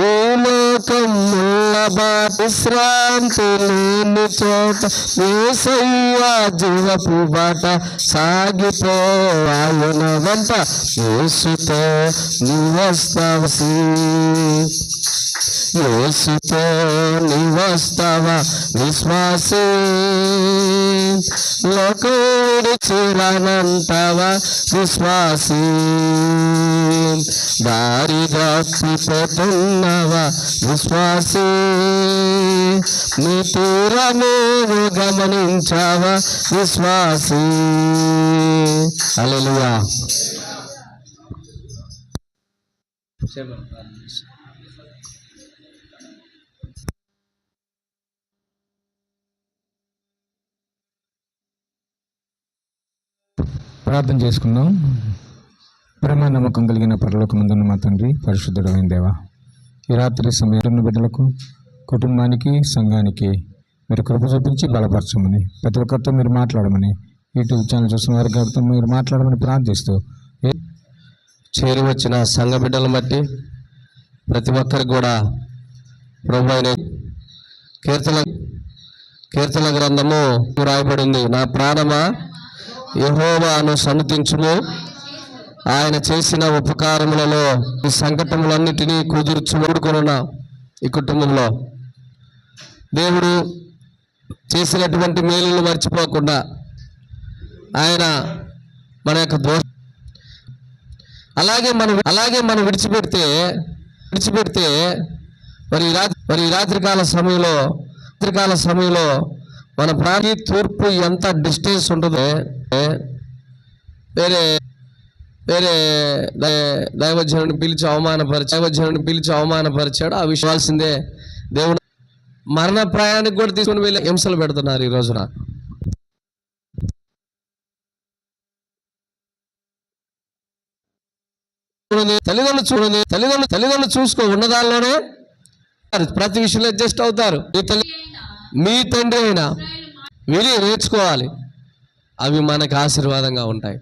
ఈ లోకం విశ్రాంతి లేని చోట ఏసయ్యా జీవపు బాట సాగిపోవాయన వంట యేసుతో నీవస్తావసి యేసుతో నీవస్తావా విశ్వాసీ. లోకుడి చిరనంతవ విశ్వాసీ. దారి విశ్వాసే? విశ్వాసీ నీ తీరము గమనించావా విశ్వాసే? అలెలుయా ప్రార్థన చేసుకుందాం. పరమ నమ్మకం కలిగిన పరలోకమందున్న మా తండ్రి పరిశుద్ధుడమైన దేవ ఈ రాత్రి సమయంలో బిడ్డలకు కుటుంబానికి సంఘానికి మీరు కృప చూపించి బలపరచమని ప్రతి ఒక్కరితో మీరు మాట్లాడమని యూట్యూబ్ ఛానల్ చూసిన వారి గారితో మీరు మాట్లాడమని ప్రార్థిస్తూ చేరి వచ్చిన సంఘ బిడ్డలను బట్టి ప్రతి ఒక్కరికి కూడా ప్రభు అయిన కీర్తన కీర్తన గ్రంథము రాయబడింది. నా ప్రాణమా యహోవాను సన్నతించుము ఆయన చేసిన ఉపకారములలో ఈ సంకటములన్నిటినీ కుదుర్చు ఊడుకొనున్న ఈ కుటుంబంలో. దేవుడు చేసినటువంటి మేలును మర్చిపోకుండా ఆయన మన యొక్క దోష అలాగే మనం అలాగే మనం విడిచిపెడితే విడిచిపెడితే మరి రాత్రి మరి రాత్రికాల సమయంలో రాత్రికాల సమయంలో మన ప్రాణి తూర్పు ఎంత డిస్టెన్స్ ఉంటుందో వేరే వేరే దై- దైవజనుడిని పిలిచి అవమానపరిచి దైవజనుడిని పిలిచి అవమానపరిచాడు. ఆ విశ్వాల్సిందే దేవుడు మరణ ప్రయాణికి కూడా తీసుకుని వెళ్ళి హింసలు పెడుతున్నారు ఈ రోజున. చూడండి తల్లిదండ్రులు చూడండి తల్లిదండ్రులు తల్లిదండ్రులు చూసుకో ఉన్నదాల్లోనే ప్రతి విషయంలో అడ్జస్ట్ అవుతారు. మీ తల్లి మీ తండ్రి అయినా విని నేర్చుకోవాలి. అవి మనకు ఆశీర్వాదంగా ఉంటాయి.